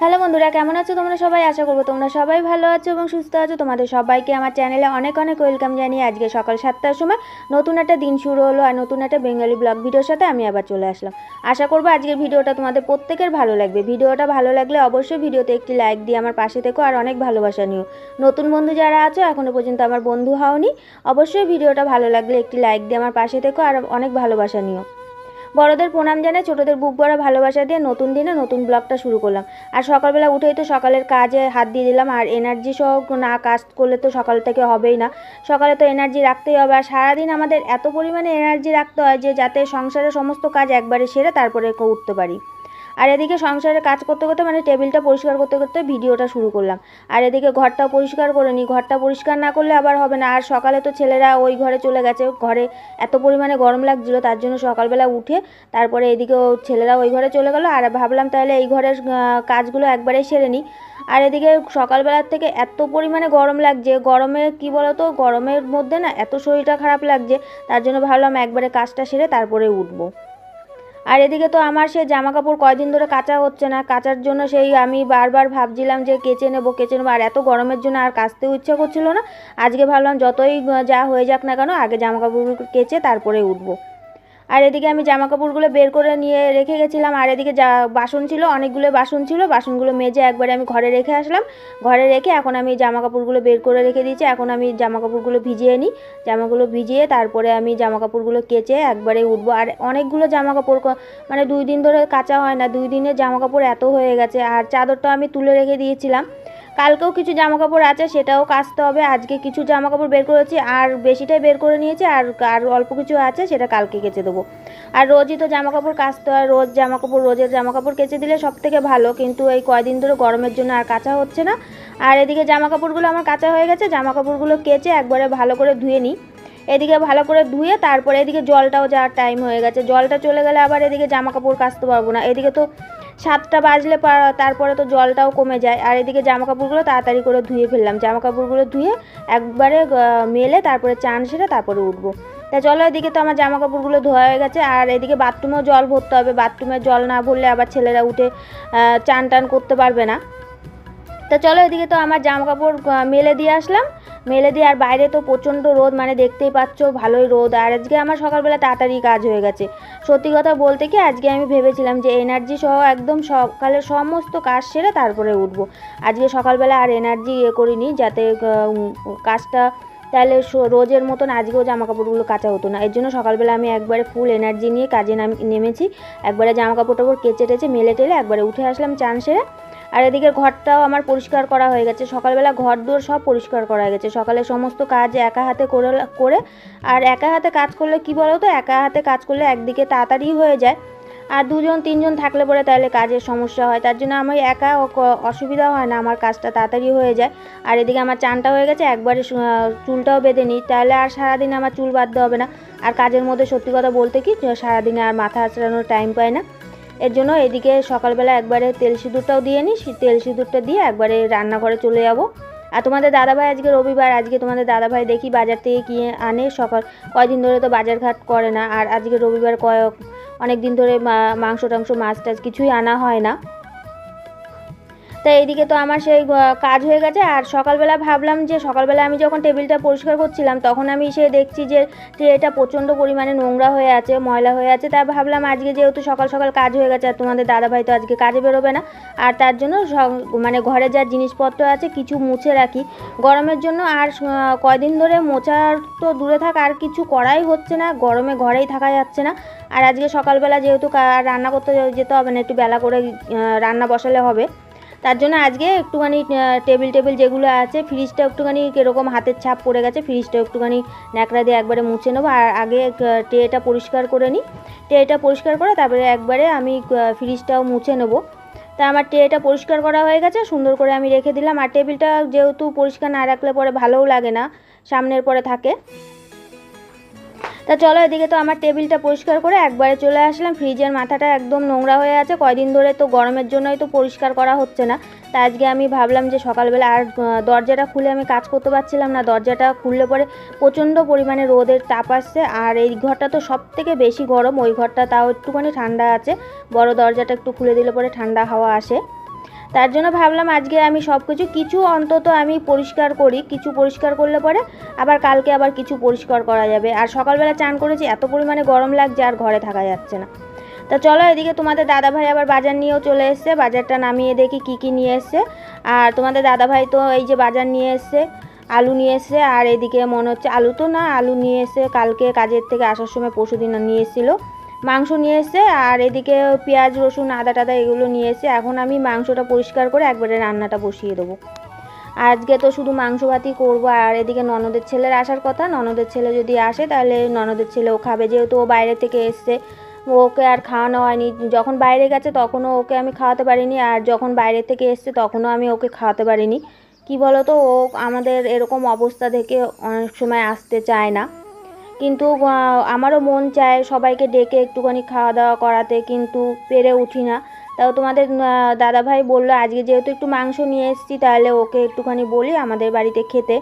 Hello বন্ধুরা, কেমন আছো তোমরা সবাই? আশা করব তোমরা সবাই ভালো আছো এবং সুস্থ আছো। তোমাদের সবাইকে আমার চ্যানেলে অনেক অনেক ওয়েলকাম জানিয়ে আজকে সকাল সাতটার সময় নতুন একটা দিন শুরু হলো আর নতুন একটা বেঙ্গলি ব্লগ ভিডিওর সাথে আমি আবার চলে আসলাম। আশা করব আজকের ভিডিওটা তোমাদের প্রত্যেকের ভালো লাগবে। ভিডিওটা ভালো লাগলে অবশ্যই ভিডিওতে একটি লাইক দিয়ে আমার পাশে থেকো আর অনেক ভালোবাসা নিও। নতুন বন্ধু যারা আছো এখনও পর্যন্ত আমার বন্ধু হওনি, অবশ্যই ভিডিওটা ভালো লাগলে একটি লাইক দিয়ে আমার পাশে থেকো আর অনেক ভালোবাসা নিও। বড়দের প্রণাম জানাই, ছোটদের বুক ভরা ভালোবাসা দিয়ে নতুন দিনে নতুন ব্লগটা শুরু করলাম। আর সকালবেলা উঠেই তো সকালের কাজে হাত দিয়ে দিলাম, আর এনার্জি সহ না কাজ করলে তো সকাল থেকে হবেই না। সকালে তো এনার্জি রাখতেই হবে, আর সারাদিন আমাদের এত পরিমাণে এনার্জি রাখতে হয় যে যাতে সংসারের সমস্ত কাজ একবারে সেরে তারপরে উঠতে পারি। আর এদিকে সংসারে কাজ করতে করতে মানে টেবিলটা পরিষ্কার করতে করতে ভিডিওটা শুরু করলাম। আর এদিকে ঘরটা পরিষ্কার করে নিই ঘরটা পরিষ্কার না করলে আবার হবে না। আর সকালে তো ছেলেরা ওই ঘরে চলে গেছে। ঘরে এত পরিমাণে গরম লাগছিল, তার জন্য সকালবেলা উঠে তারপরে এদিকে ছেলেরা ওই ঘরে চলে গেলো। আর ভাবলাম তাহলে এই ঘরের কাজগুলো একবারে সেরে নিই আর এদিকে সকালবেলার থেকে এত পরিমাণে গরম লাগছে। গরমে কি বলতো? গরমের মধ্যে না এত শরীরটা খারাপ লাগছে। তার জন্য ভাবলাম একবারে কাজটা সেরে তারপরে উঠবো। আর এদিকে তো আমার সে জামা কাপড় কয়দিন ধরে কাঁচা হচ্ছে না। কাচার জন্য সেই আমি বারবার ভাবছিলাম যে কেচে নেব কেচে নেব। আর এত গরমের জন্য আর কাচতেও ইচ্ছা করছিল না। আজকে ভাবলাম যতই যা হয়ে যাক না কেন, আগে জামা কাপড় কেচে তারপরে উঠবো। আর এদিকে আমি জামা কাপড়গুলো বের করে নিয়ে রেখে গেছিলাম। আর এদিকে যা বাসন ছিল, অনেকগুলো বাসন ছিল, বাসনগুলো মেজে একবারে আমি ঘরে রেখে আসলাম। ঘরে রেখে এখন আমি জামা কাপড়গুলো বের করে রেখে দিয়েছি। এখন আমি জামা কাপড়গুলো ভিজিয়ে নিই। জামাগুলো ভিজিয়ে তারপরে আমি জামা কাপড়গুলো কেচে একবারে উঠবো। আর অনেকগুলো জামা কাপড় মানে দুই দিন ধরে কাচা হয় না। দুই দিনের জামা কাপড় এত হয়ে গেছে। আর চাদরটা আমি তুলে রেখে দিয়েছিলাম। কালকেও কিছু জামা কাপড় আছে, সেটাও কাচতে হবে। আজকে কিছু জামা কাপড় বের করেছি, আর বেশিটাই বের করে নিয়েছি, আর আর অল্প কিছু আছে সেটা কালকে কেচে দেবো। আর রোজই তো জামা কাপড় কাচতে হয়, রোজ জামা কাপড় রোজের জামা কাপড় কেচে দিলে সব থেকে ভালো, কিন্তু এই কয়দিন ধরে গরমের জন্য আর কাচা হচ্ছে না। আর এদিকে জামা কাপড়গুলো আমার কাচা হয়ে গেছে জামা কাপড়গুলো কেচে একবারে ভালো করে ধুয়ে নিই। এদিকে ভালো করে ধুয়ে তারপরে এদিকে জলটাও যাওয়ার টাইম হয়ে গেছে। জলটা চলে গেলে আবার এদিকে জামা কাপড় কাচতে পারব না। এদিকে তো সাতটা বাজলে তারপরে তো জলটাও কমে যায়। আর এদিকে জামা কাপড়গুলো তাড়াতাড়ি করে ধুয়ে ফেললাম। জামা কাপড়গুলো ধুয়ে একবারে মেলে তারপরে চান সেরে তারপরে উঠবো। তা চলো এদিকে তো আমার জামা কাপড়গুলো ধোয়া হয়ে গেছে। আর এদিকে বাথরুমেও জল ভরতে হবে। বাথরুমে জল না ভরলে আবার ছেলেরা উঠে চান টান করতে পারবে না। তা চলো এদিকে তো আমার জামা কাপড় মেলে দিয়ে আসলাম। মেলে দিয়ে আর বাইরে তো প্রচণ্ড রোদ মানে দেখতেই পাচ্ছ ভালোই রোদ। আর আজকে আমার সকালবেলা তাড়াতাড়ি কাজ হয়ে গেছে। সত্যি কথা বলতে কি, আজকে আমি ভেবেছিলাম যে এনার্জি সহ একদম সকালে সমস্ত কাজ সেরে তারপরে উঠবো। আজকে সকালবেলা আর এনার্জি ইয়ে করিনি, যাতে কাজটা তাহলে রোজের মতন আজকেও জামা কাপড়গুলো কাচা হতো না। এর জন্য সকালবেলা আমি একবারে ফুল এনার্জি নিয়ে কাজে নাম- নেমেছি। একবারে জামা কাপড় টাপড় কেচে টেচে মেলে টেলে একবারে উঠে আসলাম চান সেরে। আর এদিকে ঘরটাও আমার পরিষ্কার করা হয়ে গেছে। সকালবেলা ঘর দুয়ার সব পরিষ্কার করা হয়ে গেছে। সকালে সমস্ত কাজ একা হাতে করে করে আর একা হাতে কাজ করলে কি বলো তো একা হাতে কাজ করলে একদিকে তাড়াতাড়ি হয়ে যায়। আর দুজন, তিনজন থাকলে পরে তাহলে কাজের সমস্যা হয়। তার জন্য আমার একা অসুবিধা হয় না। আমার কাজটা তাড়াতাড়ি হয়ে যায়। আর এদিকে আমার চানটা হয়ে গেছে। একবারে চুলটাও বেঁধে নিই। তাহলে আর সারাদিন আমার চুল বাঁধতে হবে না। আর কাজের মধ্যে সত্যি কথা বলতে কি, সারাদিনে আর মাথা আঁচড়ানোর টাইম পায় না। এর জন্য এদিকে সকালবেলা একবারে তেল সিঁদুরটাও দিয়ে নিই তেল সিঁদুরটা দিয়ে একবারে রান্নাঘরে চলে যাব। আর তোমাদের দাদাভাই আজকে রবিবার, আজকে তোমাদের দাদাভাই দেখি বাজার থেকে কিনে আনে, সকাল, কয়দিন ধরে তো বাজার ঘাট করে না, আর আজকে রবিবার কয়েক অনেক দিন ধরে মাংস টাংস, মাছ টাছ কিছুই আনা হয় না। তো এইদিকে তো আমার সেই কাজ হয়ে গেছে। আর সকালবেলা ভাবলাম যে, সকালবেলা আমি যখন টেবিলটা পরিষ্কার করছিলাম, তখন আমি সে দেখছি যে এটা প্রচণ্ড পরিমাণে নোংরা হয়ে আছে, ময়লা হয়ে আছে। তাই ভাবলাম আজকে যেহেতু সকাল সকাল কাজ হয়ে গেছে, আর তোমাদের দাদাভাই তো আজকে কাজে বেরোবে না, আর তার জন্য মানে ঘরে যা জিনিসপত্র আছে কিছু মুছে রাখি। গরমের জন্য আর কয়দিন ধরে মোছার তো দূরে থাক, আর কিছু করাই হচ্ছে না, গরমে ঘরেই থাকা যাচ্ছে না। আর আজকে সকালবেলা যেহেতু রান্না করতে যেতে হবে না, একটু বেলা করে রান্না বসালে হবে। তার জন্য আজকে একটুখানি টেবিল টেবিল যেগুলো আছে ফ্রিজটা একটুখানি কীরকম হাতের ছাপ পড়ে গেছে ফ্রিজটা একটুখানি ন্যাকড়া দিয়ে একবারে মুছে নেব। আর আগে ট্রেটা পরিষ্কার করে নিই। ট্রেটা পরিষ্কার করে তারপরে একবারে আমি ফ্রিজটাও মুছে নেব। তা আমার ট্রেটা পরিষ্কার করা হয়ে গেছে, সুন্দর করে আমি রেখে দিলাম। আর টেবিলটা যেহেতু পরিষ্কার না রাখলে পরে ভালোও লাগে না, সামনের পরে থাকে। তা চলো এদিকে তো আমার টেবিলটা পরিষ্কার করে একবারে চলে আসলাম। ফ্রিজের মাথাটা একদম নোংরা হয়ে আছে। কয়দিন ধরে তো গরমের জন্যই তো পরিষ্কার করা হচ্ছে না। তা আজকে আমি ভাবলাম যে সকালবেলা আর দরজাটা খুলে আমি কাজ করতে পারছিলাম না। দরজাটা খুললে পরে প্রচণ্ড পরিমাণে রোদের তাপ আসছে। আর এই ঘরটা তো সব থেকে বেশি গরম। ওই ঘরটা তাও একটুখানি ঠান্ডা আছে। বড় দরজাটা একটু খুলে দিলে পরে ঠান্ডা হাওয়া আসে। তার জন্য ভাবলাম আজকে আমি সব কিছু কিছু অন্তত আমি পরিষ্কার করি, কিছু পরিষ্কার করলে পরে আবার কালকে আবার কিছু পরিষ্কার করা যাবে। আর সকালবেলা চান করেছি, এত পরিমাণে গরম লাগছে আর ঘরে থাকা যাচ্ছে না। তা চলো এদিকে তোমাদের দাদাভাই আবার বাজার নিয়েও চলে এসছে, বাজারটা নামিয়ে দেখি কি কি নিয়ে এসছে। আর তোমাদের দাদাভাই তো এই যে বাজার নিয়ে এসছে, আলু নিয়ে এসছে, আর এদিকে মনে হচ্ছে আলু তো না, আলু নিয়ে এসে কালকে কাজের থেকে আসার সময় পরশু দিন নিয়ে এসেছিল। মাংস নিয়ে এসছে আর এদিকে পেঁয়াজ, রসুন আদা টাদা এগুলো নিয়ে এসে এখন আমি মাংসটা পরিষ্কার করে একবারে রান্নাটা বসিয়ে দেবো। আজকে তো শুধু মাংস ভাতই করব আর এদিকে ননদের ছেলের আসার কথা। ননদের ছেলে যদি আসে তাহলে ননদের ছেলেও খাবে। যেহেতু ও বাইরে থেকে এসছে, ওকে আর খাওয়ানো হয়নি। যখন বাইরে গেছে তখনও ওকে আমি খাওয়াতে পারিনি আর যখন বাইরে থেকে এসছে তখনও আমি ওকে খাওয়াতে পারিনি। কি বলো তো ও আমাদের এরকম অবস্থা থেকে অনেক সময় আসতে চায় না। কিন্তু আমারও মন চায় সবাইকে ডেকে একটুখানি খাওয়া দাওয়া করাতে, কিন্তু পেরে উঠি না। তাও তোমাদের দাদাভাই বলল, আজকে যেহেতু একটু মাংস নিয়ে এসেছি, তাহলে ওকে একটুখানি বলি আমাদের বাড়িতে খেতে।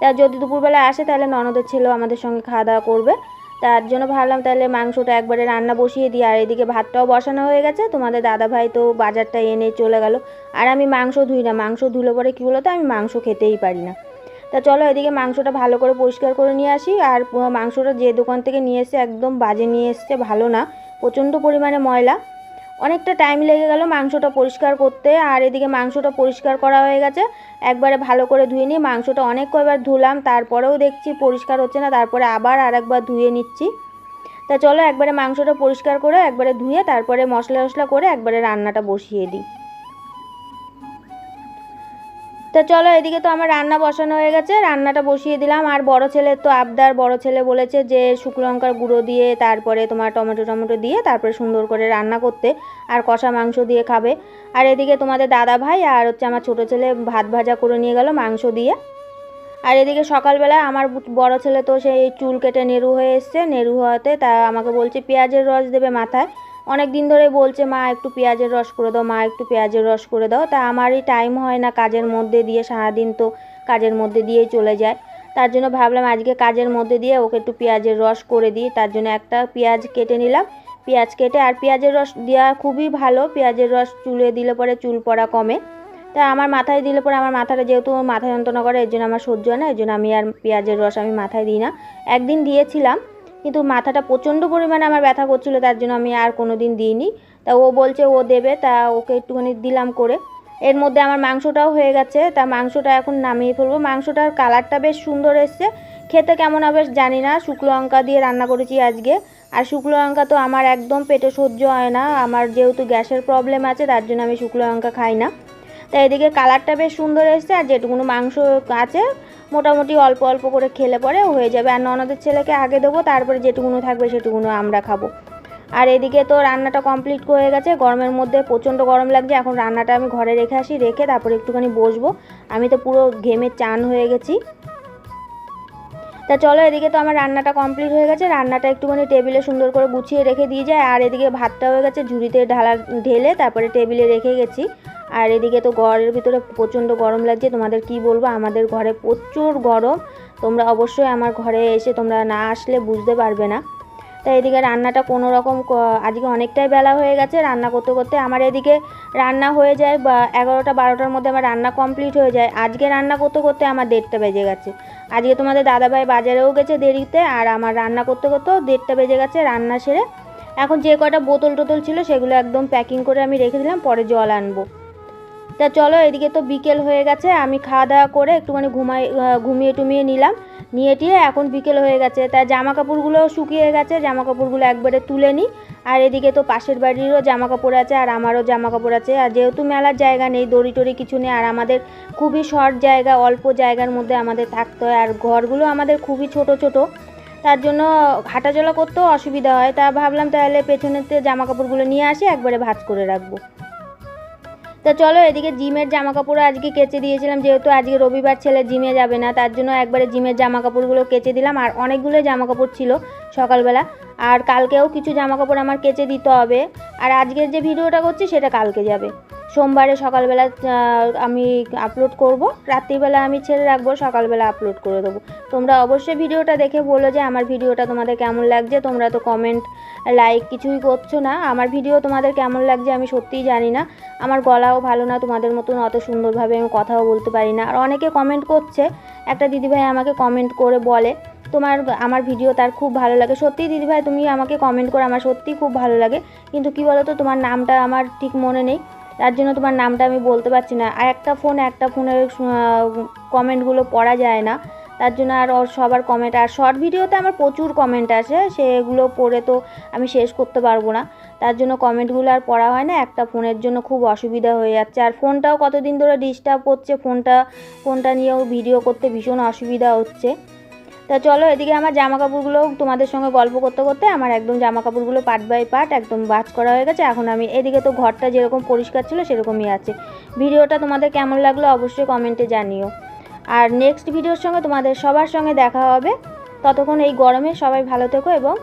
তা যদি দুপুরবেলা আসে, তাহলে ননদের ছেলেও আমাদের সঙ্গে খাওয়া দাওয়া করবে। তার জন্য ভাবলাম, তাহলে মাংসটা একবারে রান্না বসিয়ে দিই। আর এদিকে ভাতটাও বসানো হয়ে গেছে, তোমাদের দাদাভাই তো বাজারটা এনে চলে গেল। আর আমি মাংস ধুই না, মাংস ধুলে পরে কী বলো তো আমি মাংস খেতেই পারি না। তা চলো এদিকে মাংসটা ভালো করে পরিষ্কার করে নিয়ে আসি। আর মাংসটা যে দোকান থেকে নিয়ে এসে একদম বাজে নিয়ে এসছে, ভালো না, প্রচণ্ড পরিমাণে ময়লা। অনেকটা টাইম লেগে গেল মাংসটা পরিষ্কার করতে, আর এদিকে মাংসটা পরিষ্কার করা হয়ে গেছে। একবারে ভালো করে ধুয়ে নিয়ে মাংসটা অনেক কয়বার ধুলাম, তারপরেও দেখছি পরিষ্কার হচ্ছে না, তারপরে আবার আর একবার ধুয়ে নিচ্ছি। তা চলো একবারে মাংসটা পরিষ্কার করে একবারে ধুয়ে, তারপরে মশলা টশলা করে একবারে রান্নাটা বসিয়ে দিই। তা চলো, এদিকে তো আমার রান্না বসানো হয়ে গেছে। রান্নাটা বসিয়ে দিলাম। আর বড় ছেলের তো আবদার, বড় ছেলে বলেছে যে, শুকনো লঙ্কার গুঁড়ো দিয়ে, তারপরে তোমার টমেটো টমেটো দিয়ে, তারপরে সুন্দর করে রান্না করতে। আর কষা মাংস দিয়ে খাবে। আর এদিকে তোমাদের দাদা ভাই আর হচ্ছে আমার ছোটো ছেলে ভাত ভাজা করে নিয়ে গেল মাংস দিয়ে। আর এদিকে সকালবেলা আমার বড় ছেলে তো সেই চুল কেটে নেরু হয়ে এসছে। নেরু হওয়াতে তা আমাকে বলছে, পেঁয়াজের রস দেবে মাথায়। অনেক দিন ধরে বলছে, মা, একটু পেঁয়াজের রস করে দাও, মা, একটু পেঁয়াজের রস করে দাও। তা আমারই টাইম হয় না কাজের মধ্যে দিয়ে, সারাদিন তো কাজের মধ্যে দিয়েই চলে যায়। তার জন্য ভাবলাম আজকে কাজের মধ্যে দিয়ে ওকে একটু পেঁয়াজের রস করে দিই। তার জন্য একটা পেঁয়াজ কেটে নিলাম। পেঁয়াজ কেটে, আর পেঁয়াজের রস দেওয়া খুবই ভালো। পেঁয়াজের রস চুলে দিলে পরে চুল পড়া কমে। তা আমার মাথায় দিলে পরে আমার মাথাটা যেহেতু মাথা যন্ত্রণা করে, এর জন্য আমার সহ্য হয় না। এর জন্য আমি আর পেঁয়াজের রস আমি মাথায় দিই না। একদিন দিয়েছিলাম। কিন্তু মাথাটা প্রচণ্ড পরিমাণে আমার ব্যথা করছিল, তার জন্য আমি আর কোনো দিন দিইনি। তা ও বলছে ও দেবে, তা ওকে একটুখানি দিলাম করে। এর মধ্যে আমার মাংসটাও হয়ে গেছে, তা মাংসটা এখন নামিয়ে ফেলব। মাংসটার কালারটা বেশ সুন্দর এসছে, খেতে কেমন হবে জানি না, শুকনো লঙ্কা দিয়ে রান্না করেছি আজকে। আর শুকনো লঙ্কা তো আমার একদম পেটে সহ্য হয় না, আমার যেহেতু গ্যাসের প্রবলেম আছে, তার জন্য আমি শুকনো লঙ্কা খাই না। তাই এদিকে কালারটা বেশ সুন্দর এসছে, আর যেটুকুনো মাংস আছে মোটামুটি অল্প অল্প করে খেলে পরে হয়ে যাবে। আর ননদের ছেলেকে আগে দেবো, তারপরে যেটুকুনো থাকবে সেটুকুনো আমরা খাব। আর এদিকে তো রান্নাটা কমপ্লিট হয়ে গেছে। গরমের মধ্যে প্রচণ্ড গরম লাগছে। এখন রান্নাটা আমি ঘরে রেখে আসি, রেখে তারপরে একটুখানি বসবো। আমি তো পুরো ঘেমে চান হয়ে গেছি। তা চলো, এদিকে তো আমার রান্নাটা কমপ্লিট হয়ে গেছে। রান্নাটা একটুখানি টেবিলে সুন্দর করে গুছিয়ে রেখে দিয়ে যায়। আর এদিকে ভাতটা হয়ে গেছে, ঝুড়িতে ঢালা ঢেলে তারপরে টেবিলে রেখে গেছি। আর এদিকে তো ঘরের ভিতরে প্রচণ্ড গরম লাগছে। তোমাদের কি বলব? আমাদের ঘরে প্রচুর গরম। তোমরা অবশ্যই আমার ঘরে এসে তোমরা না আসলে বুঝতে পারবে না। তাই এদিকে রান্নাটা কোনো রকম আজকে অনেকটাই বেলা হয়ে গেছে রান্না করতে করতে। আমার এদিকে রান্না হয়ে যায় বা এগারোটা বারোটার মধ্যে আমার রান্না কমপ্লিট হয়ে যায়। আজকে রান্না করতে করতে আমার দেড়টা বেজে গেছে। আজকে তোমাদের দাদাভাই বাজারেও গেছে দেরিতে আর আমার রান্না করতে করতেও দেড়টা বেজে গেছে রান্না সেরে। এখন যে কটা বোতল টোতল ছিল সেগুলো একদম প্যাকিং করে আমি রেখে দিলাম, পরে জল আনব। তা চলো, এদিকে তো বিকেল হয়ে গেছে, আমি খাওয়া দাওয়া করে একটুখানি ঘুমাই ঘুমিয়ে টুমিয়ে নিলাম। নিয়ে টিয়ে এখন বিকেল হয়ে গেছে। তা জামা কাপড়গুলো শুকিয়ে গেছে জামা কাপড়গুলো একবারে তুলে নিই আর এদিকে তো পাশের বাড়িরও জামা কাপড় আছে, আর আমারও জামা কাপড় আছে। আর যেহেতু মেলার জায়গা নেই দড়ি টড়ি কিছু নেই, আর আমাদের খুবই শর্ট জায়গা, অল্প জায়গার মধ্যে আমাদের থাকতে হয়। আর ঘরগুলো আমাদের খুবই ছোট ছোট। তার জন্য হাঁটাচলা করতেও অসুবিধা হয়। তা ভাবলাম তাহলে পেছনেতে জামা কাপড়গুলো নিয়ে আসি, একবারে ভাঁজ করে রাখব। তা চলো এদিকে জিমের জামা কাপড় আজকে কেচে দিয়েছিলাম, যেহেতু আজকে রবিবার ছেলে জিমে যাবে না, তার জন্য একবারে জিমের জামা কাপড়গুলো কেচে দিলাম, আর অনেকগুলো জামা কাপড় ছিল সকালবেলা। আর কালকেও কিছু জামা কাপড় আমার কেচে দিতে হবে, আর আজকের যে ভিডিওটা করছি সেটা কালকে যাবে। সোমবারে সকালবেলা আমি আপলোড করব, রাত্রিবেলা আমি ছেড়ে রাখব, সকালবেলা আপলোড করে দেবো। তোমরা অবশ্যই ভিডিওটা দেখে বলো যে আমার ভিডিওটা তোমাদের কেমন লাগছে, তোমরা তো কমেন্ট লাইক কিছুই করছ না। আমার ভিডিও তোমাদের কেমন লাগছে আমি সত্যিই জানি না। আমার গলাও ভালো না, তোমাদের মতন অত সুন্দরভাবে আমি কথাও বলতে পারি না। আর অনেকে কমেন্ট করছে, একটা দিদিভাই আমাকে কমেন্ট করে বলে, তোমার, আমার ভিডিও তার খুব ভালো লাগে। সত্যি দিদিভাই, তুমি আমাকে কমেন্ট করে, আমার সত্যিই খুব ভালো লাগে। কিন্তু কি বলো তো তোমার নামটা আমার ঠিক মনে নেই। তার জন্য তোমার নামটা আমি বলতে পারছি না। আর একটা ফোন একটা ফোনের কমেন্টগুলো পড়া যায় না। তার জন্য আর ওর সবার কমেন্ট আর শর্ট ভিডিওতে আমার প্রচুর কমেন্ট আছে সেগুলো পড়ে তো আমি শেষ করতে পারব না। তার জন্য কমেন্টগুলো আর পড়া হয় না, একটা ফোনের জন্য খুব অসুবিধা হয়ে যাচ্ছে। আর ফোনটাও কতদিন ধরে ডিস্টার্ব করছে, ফোনটা ফোনটা নিয়েও ভিডিও করতে ভীষণ অসুবিধা হচ্ছে। তা চলো, এদিকে আমার জামা কাপড়গুলো তোমাদের সঙ্গে গল্প করতে করতে আমার একদম জামা কাপড়গুলো পার্ট বাই পার্ট একদম বাজ করা হয়ে গেছে। এখন আমি এদিকে তো ঘরটা যেরকম পরিষ্কার ছিল সেরকমই আছে। ভিডিওটা তোমাদের কেমন লাগল অবশ্যই কমেন্টে জানিও। আর নেক্সট ভিডিওর সঙ্গে তোমাদের সবার সঙ্গে দেখা হবে। ততক্ষণ এই গরমে সবাই ভালো থেকো এবং